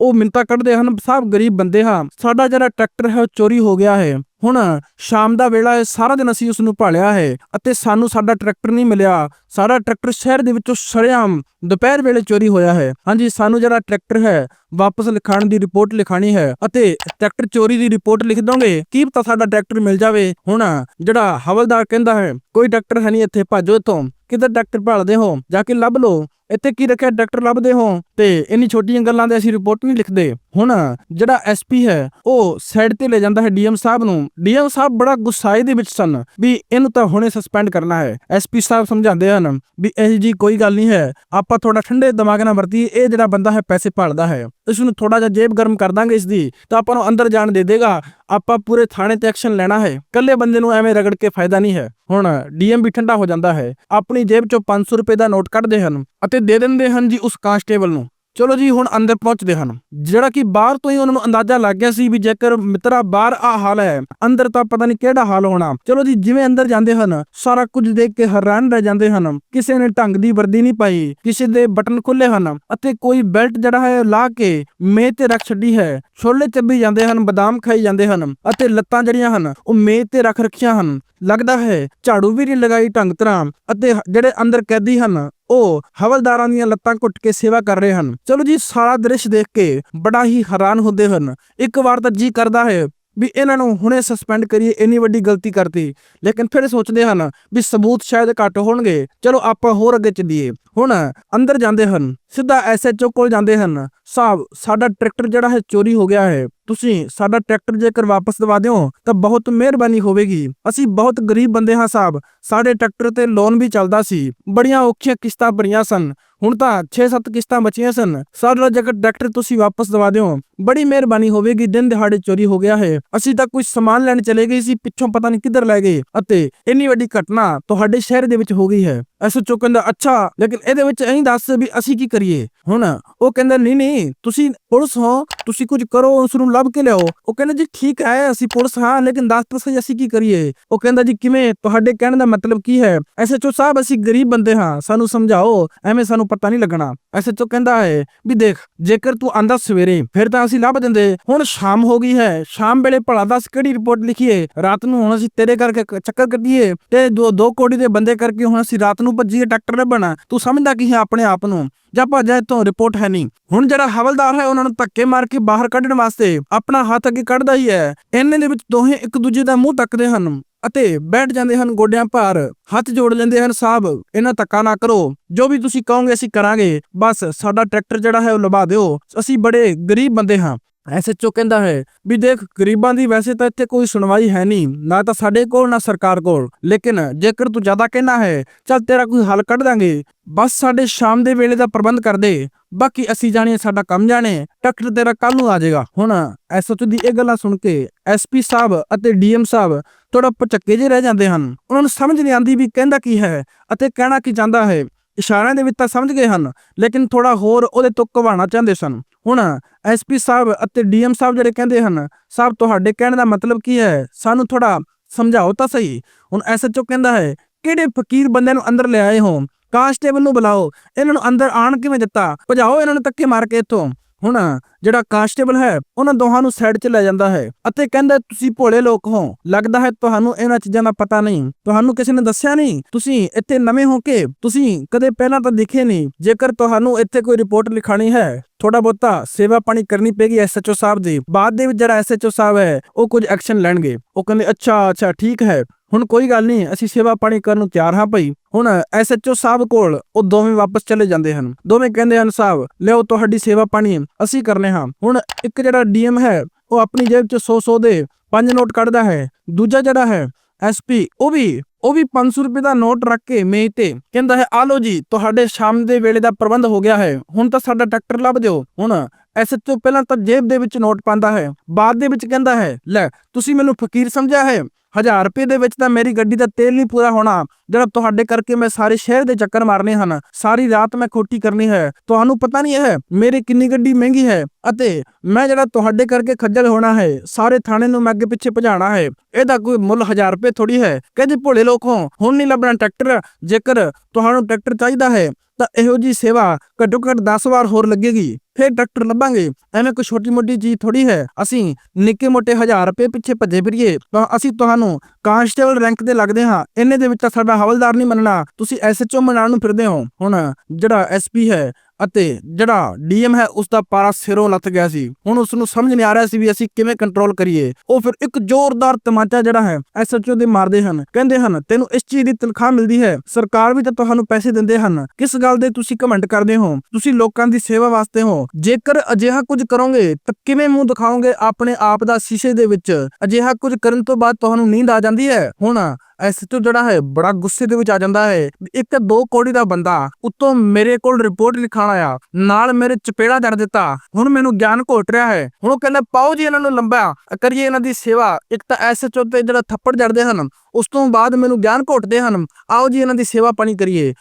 ਉਹ ਮਿੰਤਾ ਕੱਢਦੇ ਹਨ, ਸਭ ਗਰੀਬ ਬੰਦੇ ਹਾਂ। ਸਾਡਾ ਜਿਹੜਾ ਟਰੈਕਟਰ ਹੈ, ਉਹ ਚੋਰੀ ਹੋ ਗਿਆ ਹੈ। ਹੁਣ ਸ਼ਾਮ ਦਾ ਵੇਲਾ ਹੈ, ਸਾਰਾ ਦਿਨ ਅਸੀਂ ਉਸ ਨੂੰ ਭਾਲਿਆ ਹੈ ਅਤੇ ਸਾਨੂੰ ਸਾਡਾ ਟਰੈਕਟਰ ਨਹੀਂ ਮਿਲਿਆ। ਸਾਡਾ ਟਰੈਕਟਰ ਸ਼ਹਿਰ ਦੇ ਵਿੱਚੋਂ ਸ਼ਰੇਆਮ ਦੁਪਹਿਰ ਵੇਲੇ ਚੋਰੀ ਹੋਇਆ ਹੈ। ਹਾਂਜੀ, ਸਾਨੂੰ ਜਿਹੜਾ ਟਰੈਕਟਰ ਹੈ, ਵਾਪਸ ਲਿਖਾਉਣ ਦੀ ਰਿਪੋਰਟ ਲਿਖਾਣੀ ਹੈ ਅਤੇ ਟਰੈਕਟਰ ਚੋਰੀ ਦੀ ਰਿਪੋਰਟ ਲਿਖ ਦੋਗੇ, ਕੀ ਪਤਾ ਸਾਡਾ ਟਰੈਕਟਰ ਮਿਲ ਜਾਵੇ? ਹੁਣ ਜਿਹੜਾ ਹਵਲਦਾਰ ਕਹਿੰਦਾ ਹੈ, ਕੋਈ ਟਰੈਕਟਰ ਹੈ ਨਹੀਂ, ਇੱਥੇ ਭੱਜੋ ਇੱਥੋਂ। ਕਿੱਧਰ ਟਰੈਕਟਰ ਭਾਲਦੇ ਹੋ? ਜਾ ਕੇ ਲੱਭ ਲਓ। ਇੱਥੇ ਕੀ ਰੱਖਿਆ ਟਰੈਕਟਰ ਲੱਭਦੇ ਹੋ? ਤੇ ਇੰਨੀ ਛੋਟੀਆਂ ਗੱਲਾਂ ਦੇ ਅਸੀਂ ਰਿਪੋਰਟ ਨਹੀਂ ਲਿਖਦੇ। ਹੁਣ ਜਿਹੜਾ ਐਸਪੀ ਹੈ, ਉਹ ਸਾਈਡ ਤੇ ਲੈ ਜਾਂਦਾ ਹੈ ਡੀਐਮ ਸਾਹਿਬ ਨੂੰ। ਡੀਐਮ ਸਾਹਿਬ ਬੜਾ ਗੁੱਸਾਏ ਦੇ ਵਿੱਚ ਸਨ ਵੀ ਇਹਨੂੰ ਤਾਂ ਹੁਣੇ ਸਸਪੈਂਡ ਕਰਨਾ ਹੈ। ਐਸਪੀ ਸਾਹਿਬ ਸਮਝਾਉਂਦੇ ਹਨ ਵੀ ਇਹ ਜੀ ਕੋਈ ਗੱਲ ਨਹੀਂ ਹੈ। ਆਪਾਂ ਥੋੜਾ ਠੰਡੇ ਦਿਮਾਗ ਨਾਲ ਵਰਤੀਏ, ਇਹ ਜਿਹੜਾ ਬੰਦਾ ਹੈ ਪੈਸੇ ਭਾਲਦਾ ਹੈ। ਇਸ ਨੂੰ ਥੋੜਾ ਜਿਹਾ ਜੇਬ ਗਰਮ ਕਰ ਦਾਂਗੇ ਇਸ ਦੀ ਤਾਂ ਆਪਾਂ ਨੂੰ ਅੰਦਰ ਜਾਣ ਦੇ ਦੇਗਾ। ਆਪਾਂ ਪੂਰੇ ਥਾਣੇ ਤੇ ਐਕਸ਼ਨ ਲੈਣਾ ਹੈ। ਕੱਲੇ ਬੰਦੇ ਨੂੰ ਐਵੇਂ ਰਗੜ ਕੇ ਫਾਇਦਾ ਨਹੀਂ ਹੈ। ਹੁਣ ਡੀਐਮ ਵੀ ਠੰਡਾ ਹੋ ਜਾਂਦਾ ਹੈ। ਆਪਣੀ ਜੇਬ ਚੋਂ 500 ਰੁਪਏ ਦਾ ਨੋਟ ਕੱਢਦੇ ਹਨ ਅਤੇ ਦੇ ਦਿੰਦੇ ਹਨ ਜੀ ਉਸ ਕਾਂਸਟੇਬਲ ਨੂੰ। ਚਲੋ ਜੀ, ਹੁਣ ਅੰਦਰ ਪਹੁੰਚਦੇ ਹਨ। ਜਿਹੜਾ ਕਿ ਬਾਹਰ ਤੋਂ ਹੀ ਉਹਨਾਂ ਨੂੰ ਅੰਦਾਜ਼ਾ ਲੱਗ ਗਿਆ ਸੀ ਵੀ ਜੇਕਰ ਮਿੱਤਰਾ ਬਾਹਰ ਆ ਹਾਲ ਹੈ, ਅੰਦਰ ਤਾਂ ਪਤਾ ਨਹੀਂ ਕਿਹੜਾ ਹਾਲ ਹੋਣਾ। ਚਲੋ ਜੀ, ਜਿਵੇਂ ਅੰਦਰ ਜਾਂਦੇ ਹਨ, ਸਾਰਾ ਕੁਝ ਦੇਖ ਕੇ ਹੈਰਾਨ ਰਹਿ ਜਾਂਦੇ ਹਨ। ਕਿਸੇ ਨੇ ਢੰਗ ਦੀ ਵਰਦੀ ਨਹੀਂ ਪਾਈ, ਕਿਸੇ ਦੇ ਬਟਨ ਖੁੱਲੇ ਹਨ ਅਤੇ ਕੋਈ ਬੈਲਟ ਜਿਹੜਾ ਹੈ ਲਾ ਕੇ ਮੇਜ਼ ਤੇ ਰੱਖ ਛੱਡੀ ਹੈ। ਛੋਲੇ ਚੱਬੀ ਜਾਂਦੇ ਹਨ, ਬਦਾਮ ਖਾਈ ਜਾਂਦੇ ਹਨ ਅਤੇ ਲੱਤਾਂ ਜਿਹੜੀਆਂ ਹਨ, ਉਹ ਮੇਜ਼ ਤੇ ਰੱਖ ਰੱਖੀਆਂ ਹਨ। ਲੱਗਦਾ ਹੈ ਝਾੜੂ ਵੀ ਨਹੀਂ ਲਗਾਈ ਢੰਗ ਤਰ੍ਹਾਂ ਅਤੇ ਜਿਹੜੇ ਅੰਦਰ ਕੈਦੀ ਹਨ ਉਹ ਹਵਲਦਾਰਾਂ ਦੀਆਂ ਲੱਤਾਂ ਘੁੱਟ ਕੇ ਸੇਵਾ ਕਰ ਰਹੇ ਹਨ। ਚਲੋ ਜੀ, ਸਾਰਾ ਦ੍ਰਿਸ਼ ਦੇਖ ਕੇ ਬੜਾ ਹੀ ਹੈਰਾਨ ਹੁੰਦੇ ਹਨ। ਇੱਕ ਵਾਰ ਤਾਂ ਜੀ ਕਰਦਾ ਹੈ। ਵੀ ਇਹਨਾਂ ਨੂੰ ਹੁਣੇ ਸਸਪੈਂਡ ਕਰੀਏ, ਇੰਨੀ ਵੱਡੀ ਗਲਤੀ ਕਰਤੀ। ਲੇਕਿਨ ਫਿਰ ਸੋਚਦੇ ਹਨ ਵੀ ਸਬੂਤ ਸ਼ਾਇਦ ਘੱਟ ਹੋਣਗੇ। ਚਲੋ ਆਪਾਂ ਹੋਰ ਅੱਗੇ ਚੱਲੀਏ। ਹੁਣ ਅੰਦਰ ਜਾਂਦੇ ਹਨ। ਸਿੱਧਾ ਐਸਐਚਓ ਕੋਲ ਜਾਂਦੇ ਹਨ। ਸਾਹਿਬ ਸਾਡਾ ਟਰੈਕਟਰ ਜਿਹੜਾ ਹੈ ਚੋਰੀ ਹੋ ਗਿਆ ਹੈ। ਤੁਸੀਂ ਸਾਡਾ ਟਰੈਕਟਰ ਜੇਕਰ ਵਾਪਸ ਦਵਾ ਦਿਓ, ਤਾਂ ਬਹੁਤ ਮਿਹਰਬਾਨੀ ਹੋਵੇਗੀ। ਅਸੀਂ ਬਹੁਤ ਗਰੀਬ ਬੰਦੇ ਹਾਂ ਸਾਹਿਬ ਸਾਡੇ ਟਰੈਕਟਰ ਤੇ ਲੋਨ ਵੀ ਚੱਲਦਾ ਸੀ। ਬੜੀਆਂ ਔਖੀਆਂ ਕਿਸ਼ਤਾਂ ਭਰੀਆਂ ਸਨ। ਹੁਣ ਤਾਂ 6-7 ਕਿਸ਼ਤਾਂ ਬਚੀਆਂ ਸਨ। ਸਾਡਾ ਜੇਕਰ ਟਰੈਕਟਰ ਤੁਸੀਂ ਵਾਪਸ ਦਵਾ ਦਿਓ। ਬੜੀ ਮਿਹਰਬਾਨੀ ਹੋਵੇਗੀ, ਦਿਨ ਦਿਹਾੜੇ ਚੋਰੀ ਹੋ ਗਿਆ ਹੈ। ਅਸੀਂ ਤਾਂ ਕੁਝ ਸਮਾਨ ਲੈਣ ਚਲੇ ਗਏ ਸੀ, ਪਿੱਛੋਂ ਪਤਾ ਨਹੀਂ ਕਿੱਧਰ ਲੈ ਗਏ। ਅਤੇ ਇੰਨੀ ਵੱਡੀ ਘਟਨਾ ਤੁਹਾਡੇ ਸ਼ਹਿਰ ਦੇ ਵਿੱਚ ਹੋ ਗਈ ਹੈ। ਐਸਐਚਓ ਕਹਿੰਦਾ, ਅੱਛਾ, ਲੇਕਿਨ ਇਹਦੇ ਵਿੱਚ ਐਂ ਦੱਸ ਵੀ ਅਸੀਂ ਕੀ ਕਰੀਏ? ਹੁਣ ਉਹ ਕਹਿੰਦਾ, ਨਹੀਂ ਨਹੀਂ, ਤੁਸੀਂ ਪੁਲਿਸ ਹੋ, ਤੁਸੀਂ ਕੁਝ ਕਰੋ, ਉਸ ਨੂੰ ਲੱਭ ਕੇ ਲਿਆਓ। ਉਹ ਕਹਿੰਦਾ, ਜੀ, ਠੀਕ ਹੈ, ਅਸੀਂ ਪੁਲਿਸ ਹਾਂ, ਲੇਕਿਨ ਦੱਸ ਤਾਂ ਸਹੀ ਅਸੀਂ ਕੀ ਕਰੀਏ? ਉਹ ਕਹਿੰਦਾ, ਜੀ, ਕਿਵੇਂ? ਤੁਹਾਡੇ ਕਹਿਣ ਦਾ ਮਤਲਬ ਕੀ ਹੈ? ਐਸਐਚਓ ਸਾਹਿਬ, ਅਸੀਂ ਗਰੀਬ ਬੰਦੇ ਹਾਂ, ਸਾਨੂੰ ਸਮਝਾਓ, ਐਵੇਂ ਸਾਨੂੰ ਪਤਾ ਨਹੀਂ ਲੱਗਣਾ। ਐਸਐਚਓ ਕਹਿੰਦਾ ਹੈ, ਵੀ ਦੇਖ, ਜੇਕਰ ਤੂੰ ਆਂਦਾ ਸਵੇਰੇ, ਫਿਰ ਤਾਂ ਅਸੀਂ ਲੱਭ ਦਿੰਦੇ। ਹੁਣ ਸ਼ਾਮ ਹੋ ਗਈ ਹੈ, ਸ਼ਾਮ ਵੇਲੇ ਭਲਾ ਦੱਸ ਕਿਹੜੀ ਰਿਪੋਰਟ ਲਿਖੀਏ? ਰਾਤ ਨੂੰ ਹੁਣ ਅਸੀਂ ਤੇਰੇ ਕਰਕੇ ਚੱਕਰ ਕੱਢੀਏ ਤੇ ਦੋ ਦੋ ਕੋੜੀ ਦੇ ਬੰਦੇ ਕਰਕੇ ਹੁਣ ਅਸੀਂ ਰਾਤ ਨੂੰ ਭੱਜੀਏ ਡਾਕਟਰ ਲੱਭਣਾ ਤੂੰ ਸਮਝਦਾ ਕੀ ਹੈ ਆਪਣੇ ਆਪ ਨੂੰ? ਜਾਂ ਭੱਜਾ ਤੋਂ ਰਿਪੋਰਟ ਹੈ ਨਹੀਂ। ਹੁਣ ਜਿਹੜਾ ਹਵਲਦਾਰ ਹੈ, ਉਹਨਾਂ ਨੂੰ ਧੱਕੇ ਮਾਰ ਕੇ ਬਾਹਰ ਕੱਢਣ ਵਾਸਤੇ ਆਪਣਾ ਹੱਥ ਅੱਗੇ ਕੱਢਦਾ ਹੀ ਹੈ। ਇੰਨੇ ਦੇ ਵਿੱਚ ਦੋਹੇ ਇੱਕ ਦੂਜੇ ਦਾ ਮੂੰਹ ਤੱਕਦੇ ਹਨ ਅਤੇ ਬੈਠ ਜਾਂਦੇ ਹਨ ਗੋਡਿਆਂ ਭਾਰ। ਹੱਥ ਜੋੜ ਲੈਂਦੇ ਹਨ ਸਾਹਿਬ ਇਹਨਾਂ ਧੱਕਾ ਨਾ ਕਰੋ। ਜੋ ਵੀ ਤੁਸੀਂ ਕਹੋਗੇ, ਅਸੀਂ ਕਰਾਂਗੇ। ਬਸ ਸਾਡਾ ਟਰੈਕਟਰ ਜਿਹੜਾ ਹੈ, ਉਹ ਲਵਾ ਦਿਓ। ਅਸੀਂ ਬੜੇ ਗਰੀਬ ਬੰਦੇ ਹਾਂ। ਐਸਐਚਓ ਕਹਿੰਦਾ ਹੈ। ਵੀ ਦੇਖ, ਗਰੀਬਾਂ ਦੀ ਵੈਸੇ ਤਾਂ ਇੱਥੇ ਕੋਈ ਸੁਣਵਾਈ ਹੈ ਨਹੀਂ। ਨਾ ਤਾਂ ਸਾਡੇ ਕੋਲ, ਨਾ ਸਰਕਾਰ ਕੋਲ। ਲੇਕਿਨ ਜੇਕਰ ਤੂੰ ਜ਼ਿਆਦਾ ਕਹਿਣਾ ਹੈ, ਚੱਲ ਤੇਰਾ ਕੋਈ ਹੱਲ ਕੱਢ ਦਾਂਗੇ। ਬਸ ਸਾਡੇ ਸ਼ਾਮ ਦੇ ਵੇਲੇ ਦਾ ਪ੍ਰਬੰਧ ਕਰ ਦੇ। ਬਾਕੀ ਅਸੀਂ ਜਾਣੇ ਸਾਡਾ ਕੰਮ ਜਾਣੇ। ਟਰੈਕਟਰ ਤੇਰਾ ਕੱਲ ਨੂੰ ਆ ਜਾਏਗਾ। ਹੁਣ ਐਸਐਚਓ ਦੀ ਇਹ ਗੱਲਾਂ ਸੁਣ ਕੇ ਐਸਪੀ ਸਾਹਿਬ ਅਤੇ ਡੀਐਮ ਸਾਹਿਬ ਥੋੜਾ ਪਚੱਕੇ ਜਿਹੇ ਰਹਿ ਜਾਂਦੇ ਹਨ। ਉਹਨਾਂ ਨੂੰ ਸਮਝ ਨਹੀਂ ਆਉਂਦੀ ਵੀ ਕਹਿੰਦਾ ਕੀ ਹੈ ਅਤੇ ਕਹਿਣਾ ਕੀ ਚਾਹੁੰਦਾ ਹੈ। ਇਸ਼ਾਰਿਆਂ ਦੇ ਵਿੱਚ ਤਾਂ ਸਮਝ ਗਏ ਹਨ, ਲੇਕਿਨ ਥੋੜਾ ਹੋਰ ਉਹਦੇ ਤੋਂ ਘਵਾਣਾ ਚਾਹੁੰਦੇ ਸਨ। ਹੁਣ ਐਸਪੀ ਸਾਹਿਬ ਅਤੇ ਡੀਐਮ ਸਾਹਿਬ ਜਿਹੜੇ ਕਹਿੰਦੇ ਹਨ, ਸਾਹਿਬ, ਤੁਹਾਡੇ ਕਹਿਣ ਦਾ ਮਤਲਬ ਕੀ ਹੈ? ਸਾਨੂੰ ਥੋੜਾ ਸਮਝਾਓ ਤਾਂ ਸਹੀ। ਹੁਣ ਐਸਐਚਓ ਕਹਿੰਦਾ ਹੈ, ਕਿਹੜੇ ਫਕੀਰ ਬੰਦੇ ਨੂੰ ਅੰਦਰ ਲਿਆਏ ਹੋ? ਕਾਂਸਟੇਬਲ ਨੂੰ ਬੁਲਾਓ। ਇਹਨਾਂ ਨੂੰ ਅੰਦਰ ਆਣ ਕਿਵੇਂ ਦਿੱਤਾ? ਭਜਾਓ ਇਹਨਾਂ ਨੂੰ ਧੱਕੇ ਮਾਰ ਕੇ ਇੱਥੋਂ। ਹੁਣ ਜਿਹੜਾ ਕਾਂਸਟੇਬਲ ਹੈ, ਉਹਨਾਂ ਦੋਹਾਂ ਨੂੰ ਸਾਈਡ 'ਚ ਲੈ ਜਾਂਦਾ ਹੈ ਅਤੇ ਕਹਿੰਦਾ, ਤੁਸੀਂ ਭੋਲੇ ਲੋਕ ਹੋ। ਲੱਗਦਾ ਹੈ ਤੁਹਾਨੂੰ ਇਹਨਾਂ ਚੀਜ਼ਾਂ ਦਾ ਪਤਾ ਨਹੀਂ। ਤੁਹਾਨੂੰ ਕਿਸੇ ਨੇ ਦੱਸਿਆ ਨਹੀਂ? ਤੁਸੀਂ ਇੱਥੇ ਨਵੇਂ ਹੋ ਕੇ, ਤੁਸੀਂ ਕਦੇ ਪਹਿਲਾਂ ਤਾਂ ਦਿਖੇ ਨਹੀਂ। ਜੇਕਰ ਤੁਹਾਨੂੰ ਇੱਥੇ ਕੋਈ ਰਿਪੋਰਟ ਲਿਖਾਣੀ ਹੈ ਥੋੜਾ ਬਹੁਤਾ ਸੇਵਾ ਪਾਣੀ ਕਰਨੀ ਪੈਗੀ ਐਸਐਚਓ ਸਾਹਿਬ ਦੀ। ਬਾਅਦ ਦੇ ਵਿੱਚ ਜਿਹੜਾ ਐਸਐਚਓ ਸਾਹਿਬ ਹੈ, ਉਹ ਕੁਝ ਐਕਸ਼ਨ ਲੈਣਗੇ। ਉਹ ਕਹਿੰਦੇ, ਅੱਛਾ ਅੱਛਾ, ਠੀਕ ਹੈ। ਹੁਣ ਕੋਈ ਗੱਲ ਨਹੀਂ, ਅਸੀਂ ਸੇਵਾ ਪਾਣੀ ਕਰਨ ਨੂੰ ਤਿਆਰ ਹਾਂ ਭਾਈ। ਹੁਣ ਐਸਐਚਓ ਸਾਹਿਬ ਕੋਲ ਉਹ ਦੋਵੇਂ ਵਾਪਸ ਚਲੇ ਜਾਂਦੇ ਹਨ। ਦੋਵੇਂ ਕਹਿੰਦੇ ਹਨ, ਸਾਹਿਬ ਲਿਓ ਤੁਹਾਡੀ ਸੇਵਾ ਪਾਣੀ, ਅਸੀਂ ਕਰਨੇ ਹਾਂ। ਹੁਣ ਇੱਕ ਜਿਹੜਾ ਡੀਐਮ ਹੈ, ਉਹ ਆਪਣੀ ਜੇਬ 'ਚ 100 100 ਦੇ ਪੰਜ ਨੋਟ ਕੱਢਦਾ ਹੈ। ਦੂਜਾ ਜਿਹੜਾ ਹੈ ਐਸਪੀ ਉਹ ਵੀ ਉਹ ਵੀ 500 ਰੁਪਏ ਦਾ ਨੋਟ ਰੱਖ ਕੇ ਮੇਜ਼ ਤੇ ਕਹਿੰਦਾ ਹੈ ਆ ਲਓ ਜੀ, ਤੁਹਾਡੇ ਸ਼ਾਮ ਦੇ ਵੇਲੇ ਦਾ ਪ੍ਰਬੰਧ ਹੋ ਗਿਆ ਹੈ। ਹੁਣ ਤਾਂ ਸਾਡਾ ਟਰੈਕਟਰ ਲੱਭ ਦਿਓ। ਹੁਣ ਐਸਐਚਓ ਪਹਿਲਾਂ ਤਾਂ ਜੇਬ ਦੇ ਵਿੱਚ ਨੋਟ ਪਾਉਂਦਾ ਹੈ। ਬਾਅਦ ਦੇ ਵਿੱਚ ਕਹਿੰਦਾ ਹੈ, ਲੈ, ਤੁਸੀਂ ਮੈਨੂੰ ਫਕੀਰ ਸਮਝਿਆ ਹੈ? 1000 ਰੁਪਏ ਦੇ ਵਿੱਚ ਤਾਂ ਮੇਰੀ ਗੱਡੀ ਦਾ ਤੇਲ ਨਹੀਂ ਪੂਰਾ ਹੋਣਾ। ਜਿਹੜਾ ਤੁਹਾਡੇ ਕਰਕੇ ਮੈਂ ਸਾਰੇ ਸ਼ਹਿਰ ਦੇ ਚੱਕਰ ਮਾਰਨੇ ਹਨ, ਸਾਰੀ ਰਾਤ ਮੈਂ ਖੋਟੀ ਕਰਨੀ ਹੈ, ਤੁਹਾਨੂੰ ਪਤਾ ਨਹੀਂ ਹੈ, ਮੇਰੀ ਕਿੰਨੀ ਗੱਡੀ ਮਹਿੰਗੀ ਹੈ, ਅਤੇ ਮੈਂ ਜਿਹੜਾ ਤੁਹਾਡੇ ਕਰਕੇ ਖੱਜਲ ਹੋਣਾ ਹੈ, ਸਾਰੇ ਥਾਣੇ ਨੂੰ ਮੈਂ ਅੱਗੇ ਪਿੱਛੇ ਭਜਾਣਾ ਹੈ, ਇਹਦਾ ਕੋਈ ਮੁੱਲ 1000 ਰੁਪਏ ਥੋੜੀ ਹੈ, ਕਹਿੰਦੇ ਭੋਲੇ ਲੋਕ, ਹੁਣ ਨਹੀਂ ਲੱਭਣਾ ਟਰੈਕਟਰ, ਜੇਕਰ ਤੁਹਾਨੂੰ ਟਰੈਕਟਰ ਚਾਹੀਦਾ ਹੈ, ਤਾਂ ਇਹੋ ਜੀ ਸੇਵਾ ਘੱਟੋ ਘੱਟ 10 ਵਾਰ ਹੋਰ ਲੱਗੇਗੀ, ਫਿਰ ਟਰੈਕਟਰ ਲੱਭਾਂਗੇ, ਐਵੇਂ ਕੋਈ ਛੋਟੀ ਮੋਟੀ ਚੀਜ਼ ਥੋੜੀ ਹੈ, ਅਸੀਂ ਨਿੱਕੇ ਮੋਟੇ 1000 ਰੁਪਏ ਪਿੱਛੇ ਭੱਜੇ ਫਿਰੀਏ, ਤਾਂ ਅਸੀਂ ਤੁਹਾਨੂੰ ਕਾਂਸਟੇਬਲ ਰੈਂਕ ਦੇ ਲੱਗਦੇ ਹਾਂ। ਇੰਨੇ ਦੇ ਵਿੱਚ ਤਾਂ ਸਾਡਾ ਹਵਲਦਾਰ ਨਹੀਂ ਮੰਨਣਾ। ਤੁਸੀਂ ਐਸਐਚਓ ਬਣਾਉਣ ਨੂੰ ਫਿਰਦੇ ਹੋ। ਹੁਣ ਜਿਹੜਾ ਐਸਪੀ ਹੈ ਅਤੇ ਜਿਹੜਾ ਡੀਐਮ ਹੈ ਉਸ ਦਾ ਪਾਰਾ ਸਿਰੋਂ ਲੱਥ ਗਿਆ ਸੀ। ਹੁਣ ਉਸ ਨੂੰ ਸਮਝ ਨਹੀਂ ਆ ਰਿਹਾ ਸੀ ਵੀ ਅਸੀਂ ਕਿਵੇਂ ਕੰਟਰੋਲ ਕਰੀਏ। ਉਹ ਫਿਰ ਇੱਕ ਜ਼ੋਰਦਾਰ ਤਮਾਚਾ ਜਿਹੜਾ ਹੈ ਐਸਐਚਓ ਦੇ ਮਾਰਦੇ ਹਨ। ਕਹਿੰਦੇ ਹਨ, ਤੈਨੂੰ ਇਸ ਚੀਜ਼ ਦੀ ਤਨਖਾਹ ਮਿਲਦੀ ਹੈ। ਸਰਕਾਰ ਵੀ ਤਾਂ ਤੁਹਾਨੂੰ ਪੈਸੇ ਦਿੰਦੇ ਹਨ। ਕਿਸ ਗੱਲ ਦੇ ਤੁਸੀਂ ਕਮੈਂਟ ਕਰਦੇ ਹੋ? ਤੁਸੀਂ ਲੋਕਾਂ ਦੀ ਸੇਵਾ ਵਾਸਤੇ ਹੋ। ਜੇਕਰ ਅਜਿਹਾ ਕੁਝ ਕਰੋਗੇ, ਤਾਂ ਕਿਵੇਂ ਮੂੰਹ ਦਿਖਾਓਗੇ ਆਪਣੇ ਆਪ ਦਾ ਸ਼ੀਸ਼ੇ ਦੇ ਵਿੱਚ? ਅਜਿਹਾ ਕੁਝ ਕਰਨ ਤੋਂ ਬਾਅਦ ਤੁਹਾਨੂੰ ਨੀਂਦ ਆ ਜਾਂਦੀ ਹੈ? ਹੁਣ ਐਸਐਚਓ ਜਿਹੜਾ ਹੈ, ਬੜਾ ਗੁੱਸੇ ਦੇ ਵਿੱਚ ਆ ਜਾਂਦਾ ਹੈ। ਇੱਕ ਦੋ ਕੋੜੀ ਦਾ ਬੰਦਾ ਉੱਤੋਂ ਮੇਰੇ ਕੋਲ ਰਿਪੋਰਟ ਲਿਖਾਣ ਆਇਆ, ਨਾਲ ਮੇਰੇ ਚਪੇੜਾ ਜੜ ਦਿੱਤਾ। ਹੁਣ ਮੈਨੂੰ ਗਿਆਨ ਘੋਟ ਰਿਹਾ ਹੈ। ਹੁਣ ਉਹ ਕਹਿੰਦਾ, ਪਾਓ ਜੀ ਇਹਨਾਂ ਨੂੰ ਲੰਬਾ, ਕਰੀਏ ਇਹਨਾਂ ਦੀ ਸੇਵਾ। ਇੱਕ ਤਾਂ ਐਸਐਚਓ ਤੇ ਜਿਹੜਾ ਥੱਪੜ ਜੜਦੇ ਹਨ ਉਸ ਤੋਂ ਬਾਅਦ ਮੈਨੂੰ ਗਿਆਨ ਘੋਟਦੇ ਹਨ। ਆਓ ਜੀ ਇਹਨਾਂ ਦੀ ਸੇਵਾ ਪਾਣੀ ਕਰੀਏ।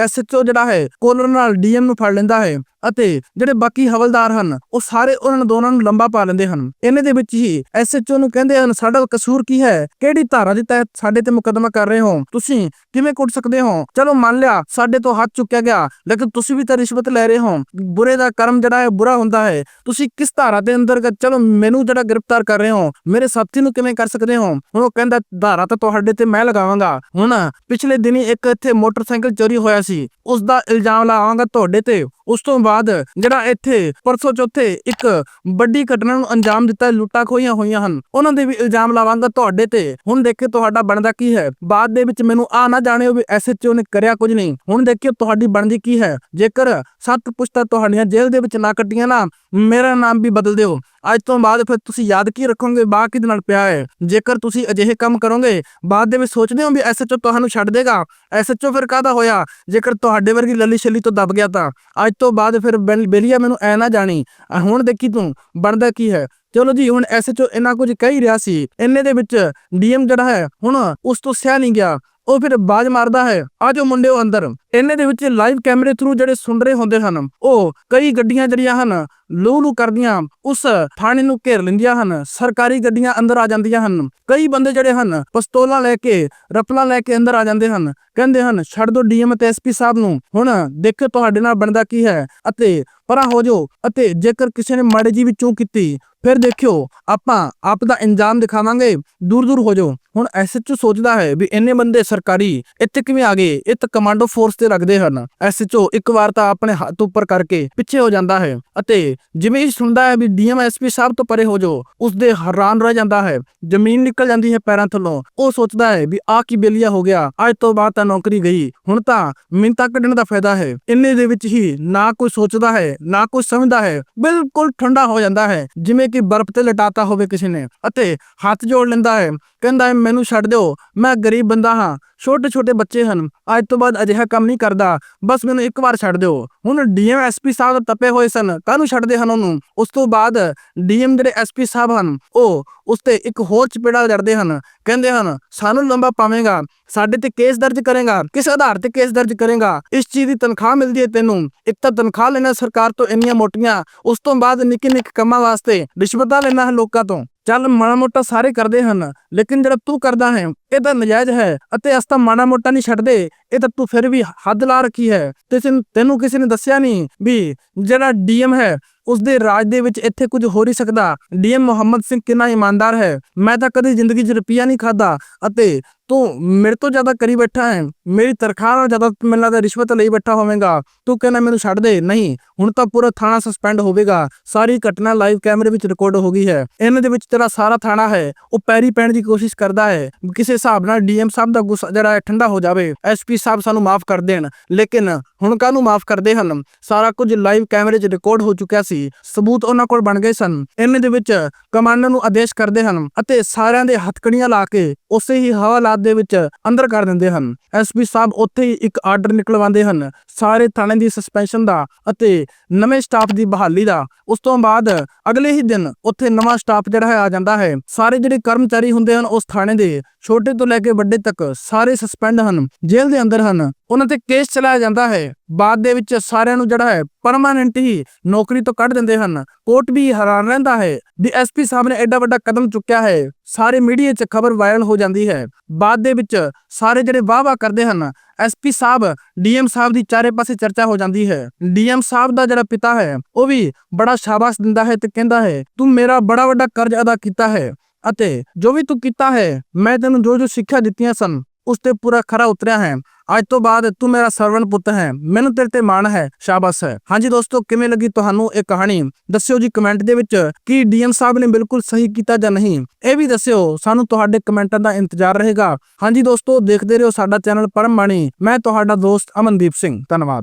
ਐਸਐਚਓ ਜਿਹੜਾ ਹੈ, ਕੋਲਰ ਨਾਲ ਡੀਐਮ ਨੂੰ ਫੜ ਲੈਂਦਾ ਹੈ ਅਤੇ ਜਿਹੜੇ ਬਾਕੀ ਹਵਲਦਾਰ ਹਨ, ਉਹ ਸਾਰੇ ਉਹਨਾਂ ਦੋਨਾਂ ਨੂੰ ਲੰਬਾ ਪਾ ਲੈਂਦੇ ਹਨ। ਇਹਨੇ ਦੇ ਵਿੱਚ ਹੀ ਐਸਐਚਓ ਨੂੰ ਕਹਿੰਦੇ ਹਨ, ਸਾਡਾ ਕਸੂਰ ਕੀ ਹੈ? ਕਿਹੜੀ ਧਾਰਾ ਦੇ ਤਹਿਤ ਸਾਡੇ ਤੇ ਮੁਕੱਦਮਾ ਕਰ ਰਹੇ ਹੋ? ਤੁਸੀਂ ਕਿਵੇਂ ਕੁੱਟ ਸਕਦੇ ਹੋ? ਚਲੋ ਮੰਨ ਲਿਆ, ਸਾਡੇ ਤੋਂ ਹੱਥ ਚੁੱਕਿਆ ਗਿਆ, ਲੇਕਿਨ ਤੁਸੀਂ ਵੀ ਤਾਂ ਰਿਸ਼ਵਤ ਲੈ ਰਹੇ ਹੋ। ਬੁਰੇ ਦਾ ਕਰਮ ਜਿਹੜਾ ਹੈ, ਬੁਰਾ ਹੁੰਦਾ ਹੈ। ਤੁਸੀਂ ਕਿਸ ਧਾਰਾ ਦੇ ਅੰਦਰ ਚਲੋ ਮੈਨੂੰ ਜਿਹੜਾ ਗ੍ਰਿਫਤਾਰ ਕਰ ਰਹੇ ਹੋ, ਮੇਰੇ ਸਾਥੀ ਨੂੰ ਕਿਵੇਂ ਕਰ ਸਕਦੇ ਹੋ? ਹੁਣ ਉਹ ਕਹਿੰਦਾ, ਧਾਰਾ ਤਾਂ ਤੁਹਾਡੇ ਤੁਹਾਡੇ ਤੇ ਮੈਂ ਲਗਾਵਾਂਗਾ। ਹੁਣ ਪਿਛਲੇ ਦਿਨੀ ਇੱਕ ਇੱਥੇ ਮੋਟਰਸਾਈਕਲ ਚੋਰੀ ਹੋਇਆ ਸੀ। ਉਸ ਦਾ ਇਲਜ਼ਾਮ ਲਾਵਾਂਗਾ ਤੁਹਾਡੇ ਤੇ। ਉਸ ਤੋਂ ਬਾਅਦ ਜਿਹੜਾ ਇੱਥੇ ਪਰਸੋਂ ਚੌਥੇ ਇੱਕ ਵੱਡੀ ਘਟਨਾ ਨੂੰ ਅੰਜਾਮ ਦਿੱਤਾ ਲੁੱਟਾਂ ਖੋਈਆਂ ਹੋਈਆਂ ਹਨ। ਉਹਨਾਂ ਦੇ ਵੀ ਇਲਜ਼ਾਮ ਲਾਵਾਂਗਾ ਤੁਹਾਡੇ ਤੇ। ਹੁਣ ਦੇਖੇ ਤੁਹਾਡਾ ਬਣਦਾ ਕੀ ਹੈ। ਬਾਅਦ ਦੇ ਵਿੱਚ ਮੈਨੂੰ ਆ ਨਾ ਜਾਣਿਓ ਵੀ ਐਸਐਚਓ ਨੇ ਕਰਿਆ ਕੁਝ ਨਹੀਂ। ਹੁਣ ਦੇਖਿਓ ਤੁਹਾਡੀ ਬਣਦੀ ਕੀ ਹੈ। ਜੇਕਰ ਸੱਤ ਪੁਸ਼ਤਾ ਤੁਹਾਡੀਆਂ ਜੇਲ੍ਹ ਦੇ ਵਿੱਚ ਨਾ ਕੱਟੀਆਂ ਨਾ, ਮੇਰਾ ਨਾਮ ਵੀ ਬਦਲ ਦਿਓ। ਅੱਜ ਤੋਂ ਬਾਅਦ ਫਿਰ ਤੁਸੀਂ ਯਾਦ ਕੀ ਰੱਖੋਗੇ? ਬਾਅਦ ਕਿਹਦੇ ਨਾਲ ਪਿਆ ਹੈ? ਜੇਕਰ ਤੁਸੀਂ ਅਜਿਹੇ ਕੰਮ ਕਰੋਗੇ, ਬਾਅਦ ਦੇ ਵਿੱਚ ਸੋਚਦੇ ਹੋ ਵੀ ਐਸਐਚਓ ਤੁਹਾਨੂੰ ਛੱਡ ਦੇਗਾ। ਐਸਐਚਓ ਫਿਰ ਕਾਹਦਾ ਹੋਇਆ? ਜੇਕਰ ਤੁਹਾਡੇ ਵਰਗੀ ਲੱਲੀ ਛੱਲੀ ਤੋਂ ਦਬ ਗਿਆ ਤਾਂ। ਅੱਜ ਤੋਂ ਬਾਅਦ ਫਿਰ ਬੈਲ- ਬੇਲੀਆ ਮੈਨੂੰ ਐ ਨਾ ਜਾਣੀ ਹੁਣ ਦੇਖੀ ਤੂੰ, ਬਣਦਾ ਕੀ ਹੈ? ਚਲੋ ਜੀ, ਹੁਣ ਐਸਐਚਓ ਇੰਨਾ ਕੁਝ ਕਹਿ ਰਿਹਾ ਸੀ, ਇੰਨੇ ਦੇ ਵਿੱਚ ਡੀਐਮ ਜਿਹੜਾ ਹੈ, ਹੁਣ ਉਸ ਤੋਂ ਸਿਆ ਨਹੀਂ ਗਿਆ। ਉਹ ਫਿਰ ਬਾਜ ਮਾਰਦਾ ਹੈ। ਆ ਜੋ ਮੁੰਡਿਓ ਅੰਦਰ। ਇੰਨੇ ਦੇ ਵਿੱਚ ਲਾਈਵ ਕੈਮਰੇ ਥਰੂ ਜਿਹੜੇ ਸੁਣ ਰਹੇ ਹੁੰਦੇ ਹਨ, ਉਹ ਕਈ ਗੱਡੀਆਂ ਜਿਹੜੀਆਂ ਹਨ ਲੂ ਲੂ ਕਰਦੀਆਂ, ਉਸ ਥਾਣੇ ਨੂੰ ਘੇਰ ਲੈਂਦੀਆਂ ਹਨ, ਸਰਕਾਰੀ ਗੱਡੀਆਂ ਅੰਦਰ ਆ ਜਾਂਦੀਆਂ ਹਨ। ਕਈ ਬੰਦੇ ਜਿਹੜੇ ਹਨ, ਪਿਸਤੌਲਾਂ ਲੈ ਕੇ ਰਫਲਾਂ ਲੈ ਕੇ ਅੰਦਰ ਆ ਜਾਂਦੇ ਹਨ। ਕਹਿੰਦੇ ਹਨ, ਛੱਡ ਦੋ ਡੀਐਮ ਤੇ ਐਸਪੀ ਸਾਹਿਬ ਨੂੰ। ਹੁਣ ਦੇਖੋ ਤੁਹਾਡੇ ਨਾਲ ਬਣਦਾ ਕੀ ਹੈ ਅਤੇ ਪਰਾਂ ਹੋ ਜਾਓ ਅਤੇ ਜੇਕਰ ਕਿਸੇ ਨੇ ਮਾੜੀ ਜੀ ਵੀ ਚੂਕ ਕੀਤੀ, ਫਿਰ ਦੇਖਿਓ, ਆਪਾਂ ਆਪ ਦਾ ਇੰਜਾਮ ਦਿਖਾਵਾਂਗੇ। ਦੂਰ ਦੂਰ ਹੋ ਜਾਓ। ਹੁਣ ਐਸਐਚਓ ਸੋਚਦਾ ਹੈ ਵੀ ਇੰਨੇ ਬੰਦੇ ਸਰਕਾਰੀ ਇੱਥੇ ਕਿਵੇਂ ਆ ਗਏ? ਇਹ ਤਾਂ ਕਮਾਂਡੋ ਫੋਰਸ ਤੇ ਰੱਖਦੇ ਹਨ। ਐਸਐਚਓ ਇੱਕ ਵਾਰ ਤਾਂ ਆਪਣੇ ਹੱਥ ਉੱਪਰ ਕਰਕੇ ਪਿੱਛੇ ਹੋ ਜਾਂਦਾ ਹੈ ਅਤੇ ਜਿਵੇਂ ਹੀ ਸੁਣਦਾ ਹੈ ਵੀ ਡੀਐਮ ਐਸਪੀ ਸਾਹਿਬ ਤੋਂ ਪਰੇ ਹੋ ਜਾਓ, ਉਸਦੇ ਹੈਰਾਨ ਰਹਿ ਜਾਂਦਾ ਹੈ। ਜ਼ਮੀਨ ਨਿਕਲ ਜਾਂਦੀ ਹੈ ਪੈਰਾਂ ਥੱਲੋਂ। ਉਹ ਸੋਚਦਾ ਹੈ ਵੀ ਆ ਕੀ ਬੇਲੀਆ ਹੋ ਗਿਆ। ਅੱਜ ਤੋਂ ਬਾਅਦ ਤਾਂ ਨੌਕਰੀ ਗਈ। ਹੁਣ ਤਾਂ ਮਿੰਤਾ ਕੱਢਣ ਦਾ ਫਾਇਦਾ ਹੈ। ਇੰਨੇ ਦੇ ਵਿੱਚ ਹੀ ਨਾ ਕੋਈ ਸੋਚਦਾ ਹੈ। ਨਾ ਕੋਈ ਸਮਝਦਾ ਹੈ। ਬਿਲਕੁਲ ਠੰਡਾ ਹੋ ਜਾਂਦਾ ਹੈ। ਜਿਵੇਂ ਕਿ ਬਰਫ਼ ਤੇ ਲਟਾਤਾ ਹੋਵੇ ਕਿਸੇ ਨੇ ਅਤੇ ਹੱਥ ਜੋੜ ਲੈਂਦਾ ਹੈ। ਕਹਿੰਦਾ ਮੈਨੂੰ ਛੱਡ ਦਿਓ, ਮੈਂ ਗਰੀਬ ਬੰਦਾ ਹਾਂ, ਛੋਟੇ ਛੋਟੇ ਬੱਚੇ ਹਨ, ਅੱਜ ਤੋਂ ਬਾਅਦ ਅਜਿਹਾ ਕੰਮ ਨਹੀਂ ਕਰਦਾ, ਬਸ ਮੈਨੂੰ ਇੱਕ ਵਾਰ ਛੱਡ ਦਿਓ। ਹੁਣ ਡੀਐਮ ਐਸਪੀ ਸਾਹਿਬ ਤਾਂ ਤਪੇ ਹੋਏ ਸਨ, ਕਾਹਨੂੰ ਛੱਡਦੇ ਹਨ ਉਹਨੂੰ? ਉਸ ਤੋਂ ਬਾਅਦ ਡੀਐਮ ਜਿਹੜੇ ਐਸਪੀ ਸਾਹਿਬ ਹਨ, ਉਹ ਉਸ ਤੇ ਇੱਕ ਹੋਰ ਚਪੇੜਾ ਲੜਦੇ ਹਨ, ਕਹਿੰਦੇ ਹਨ, ਸਾਨੂੰ ਲੰਬਾ ਪਾਵੇਂਗਾ, ਸਾਡੇ ਤੇ ਕੇਸ ਦਰਜ ਕਰੇਗਾ, ਕਿਸ ਆਧਾਰ ਤੇ ਕੇਸ ਦਰਜ ਕਰੇਗਾ, ਇਸ ਚੀਜ਼ ਦੀ ਤਨਖਾਹ ਮਿਲਦੀ ਹੈ ਤੈਨੂੰ, ਇੱਕ ਤਾਂ ਤਨਖਾਹ ਲੈਣਾ ਸਰਕਾਰ ਤੋਂ ਇੰਨੀਆਂ ਮੋਟੀਆਂ, ਉਸ ਤੋਂ ਬਾਅਦ ਨਿੱਕੇ ਨਿੱਕੇ ਕੰਮਾਂ ਵਾਸਤੇ ਰਿਸ਼ਵਤਾਂ ਲੈਣਾ ਹੈ ਲੋਕਾਂ ਤੋਂ। ਚੱਲ ਮਾੜਾ ਮੋਟਾ ਸਾਰੇ ਕਰਦੇ ਹਨ, ਲੇਕਿਨ ਜਿਹੜਾ ਤੂੰ ਕਰਦਾ ਹੈ, ਇਹ ਤਾਂ ਨਜਾਇਜ਼ ਹੈ ਅਤੇ ਅਸ ਤਾਂ ਮਾੜਾ ਮੋਟਾ ਨਹੀਂ ਛੱਡਦੇ, ਇਹ ਤਾਂ ਤੂੰ ਫਿਰ ਵੀ ਹੱਦ ਲਾ ਰੱਖੀ ਹੈ। ਤੇ ਤੈਨੂੰ- ਕਿਸੇ ਨੇ ਦੱਸਿਆ ਨਹੀਂ ਵੀ ਜਿਹੜਾ ਡੀਐਮ ਹੈ ਉਸ ਦੇ ਰਾਜ ਦੇ ਵਿੱਚ ਇੱਥੇ ਕੁਝ ਹੋ ਨਹੀਂ ਸਕਦਾ। ਡੀਐਮ ਮੁਹੰਮਦ ਸਿੰਘ ਕਿੰਨਾ ਇਮਾਨਦਾਰ ਹੈ। ਮੈਂ ਤਾਂ ਕਦੇ ਜ਼ਿੰਦਗੀ 'ਚ ਰੁਪਈਆ ਨਹੀਂ ਖਾਦਾ ਅਤੇ ਤੂੰ ਮੇਰੇ ਤੋਂ ਜ਼ਿਆਦਾ ਕਰੀ ਬੈਠਾ ਹੈ। ਮੇਰੀ ਤਨਖਾਹ ਨਾਲ ਜ਼ਿਆਦਾ ਮੈਨੂੰ ਲੱਗਦਾ ਰਿਸ਼ਵਤ ਲਈ ਬੈਠਾ ਹੋਵੇਂਗਾ। ਤੂੰ ਕਹਿੰਦਾ ਮੈਨੂੰ ਛੱਡ ਦੇ। ਨਹੀਂ, ਹੁਣ ਤਾਂ ਪੂਰਾ ਥਾਣਾ ਸਸਪੈਂਡ ਹੋਵੇਗਾ। ਸਾਰੀ ਘਟਨਾ ਲਾਈਵ ਕੈਮਰੇ ਵਿੱਚ ਰਿਕਾਰਡ ਹੋ ਗਈ ਹੈ। ਇਹਨਾਂ ਦੇ ਵਿੱਚ ਤੇਰਾ ਸਾਰਾ ਥਾਣਾ ਹੈ। ਉਹ ਪੈਰੀ ਪੈਣ ਦੀ ਕੋਸ਼ਿਸ਼ ਕਰਦਾ ਹੈ। ਕਿਸੇ ਹਿਸਾਬ ਨਾਲ ਡੀਐਮ ਸਾਹਿਬ ਦਾ ਗੁੱਸਾ ਜਿਹੜਾ ਹੈ, ਠੰਡਾ ਹੋ ਜਾਵੇ। ਐਸਪੀ ਸਾਹਿਬ ਸਾਨੂੰ ਮਾਫ ਕਰ ਦੇਣ। ਲੇਕਿਨ ਹੁਣ ਕਾਹਨੂੰ ਮਾਫ ਕਰਦੇ ਹਨ। ਸਾਰਾ ਕੁਝ ਲਾਈਵ ਕੈਮਰੇ 'ਚ ਰਿਕਾਰਡ ਹੋ ਚੁੱਕਿਆ ਸੀ। ਸਬੂਤ ਉਹਨਾਂ ਕੋਲ ਬਣ ਗਏ ਸਨ। ਇਹਨਾਂ ਦੇ ਵਿੱਚ ਕਮਾਂਡਰ ਨੂੰ ਆਦੇਸ਼ ਕਰਦੇ ਹਨ ਅਤੇ ਸਾਰਿਆਂ ਦੇ ਹੱਥਕੜੀਆਂ ਲਾ ਕੇ ਉਸੇ ਹੀ ਹਵਾਲਾਤ ਦੇ ਵਿੱਚ ਅੰਦਰ ਕਰ ਦਿੰਦੇ ਹਨ। ਐਸਪੀ ਸਾਹਿਬ ਉੱਥੇ ਹੀ ਇੱਕ ਆਰਡਰ ਨਿਕਲਵਾਉਂਦੇ ਹਨ। ਸਾਰੇ ਥਾਣੇ ਦੀ ਸਸਪੈਂਸ਼ਨ ਦਾ ਅਤੇ ਨਵੇਂ ਸਟਾਫ ਦੀ ਬਹਾਲੀ ਦਾ। ਉਸ ਤੋਂ ਬਾਅਦ ਅਗਲੇ ਹੀ ਦਿਨ ਉੱਥੇ ਨਵਾਂ ਸਟਾਫ ਜਿਹੜਾ ਹੈ ਆ ਜਾਂਦਾ ਹੈ। ਸਾਰੇ ਜਿਹੜੇ ਕਰਮਚਾਰੀ ਹੁੰਦੇ ਹਨ ਉਸ ਥਾਣੇ ਦੇ, ਛੋਟੇ ਤੋਂ ਲੈ ਕੇ ਵੱਡੇ ਤੱਕ ਸਾਰੇ ਸਸਪੈਂਡ ਹਨ, ਜੇਲ੍ਹ ਦੇ ਅੰਦਰ ਹਨ। ਉਹਨਾਂ ਤੇ ਕੇਸ ਚਲਾਇਆ ਜਾਂਦਾ ਹੈ। ਬਾਅਦ ਦੇ ਵਿੱਚ ਸਾਰਿਆਂ ਨੂੰ ਜਿਹੜਾ ਹੈ ਪਰਮਾਨੈਂਟ ਹੀ ਨੌਕਰੀ ਤੋਂ ਕੱਢ ਦਿੰਦੇ ਹਨ। ਕੋਰਟ ਵੀ ਹੈਰਾਨ ਰਹਿੰਦਾ ਹੈ ਵੀ ਐਸਪੀ ਸਾਹਿਬ ਨੇ ਐਡਾ ਵੱਡਾ ਕਦਮ ਚੁੱਕਿਆ ਹੈ। ਸਾਰੇ ਮੀਡੀਆ 'ਚ ਖਬਰ ਵਾਇਰਲ ਹੋ ਜਾਂਦੀ ਹੈ। ਬਾਅਦ ਦੇ ਵਿੱਚ ਸਾਰੇ ਜਿਹੜੇ ਵਾਹ-ਵਾਹ ਕਰਦੇ ਹਨ ਐਸਪੀ ਸਾਹਿਬ ਡੀਐਮ ਸਾਹਿਬ ਦੀ ਚਾਰੇ ਪਾਸੇ ਚਰਚਾ ਹੋ ਜਾਂਦੀ ਹੈ। ਡੀਐਮ ਸਾਹਿਬ ਦਾ ਜਿਹੜਾ ਪਿਤਾ ਹੈ, ਉਹ ਵੀ ਬੜਾ ਸ਼ਾਬਾਸ਼ ਦਿੰਦਾ ਹੈ ਤੇ ਕਹਿੰਦਾ ਹੈ, ਤੂੰ ਮੇਰਾ ਬੜਾ ਵੱਡਾ ਕਰਜ਼ ਅਦਾ ਕੀਤਾ ਹੈ ਅਤੇ ਜੋ ਵੀ ਤੂੰ ਕੀਤਾ ਹੈ, ਮੈਂ ਤੈਨੂੰ ਜੋ ਜੋ ਸਿੱਖਿਆ ਦਿੱਤੀਆਂ ਸਨ ਉਸ ਤੇ ਪੂਰਾ ਖਰਾ ਉਤਰਿਆ ਹੈ। ਅੱਜ ਤੋਂ ਬਾਅਦ ਤੂੰ ਮੇਰਾ ਸਰਵਣ ਪੁੱਤ ਹੈ। ਮੈਨੂੰ ਤੇਰੇ ਤੇ ਮਾਣ ਹੈ। ਸ਼ਾਬਾਸ਼ ਹੈ। ਹਾਂਜੀ ਦੋਸਤੋ, ਕਿਵੇਂ ਲੱਗੀ ਤੁਹਾਨੂੰ ਇਹ ਕਹਾਣੀ? ਦੱਸਿਓ ਜੀ ਕਮੈਂਟ ਦੇ ਵਿੱਚ ਕਿ ਡੀਐਮ ਸਾਹਿਬ ਨੇ ਬਿਲਕੁਲ ਸਹੀ ਕੀਤਾ ਜਾਂ ਨਹੀਂ। ਇਹ ਵੀ ਦੱਸਿਓ, ਸਾਨੂੰ ਤੁਹਾਡੇ ਕਮੈਂਟਾਂ ਦਾ ਇੰਤਜ਼ਾਰ ਰਹੇਗਾ। ਹਾਂਜੀ ਦੋਸਤੋ, ਦੇਖਦੇ ਰਹੋ ਸਾਡਾ ਚੈਨਲ ਪਰਮ ਬਾਣੀ। ਮੈਂ ਤੁਹਾਡਾ ਦੋਸਤ ਅਮਨਦੀਪ ਸਿੰਘ। ਧੰਨਵਾਦ।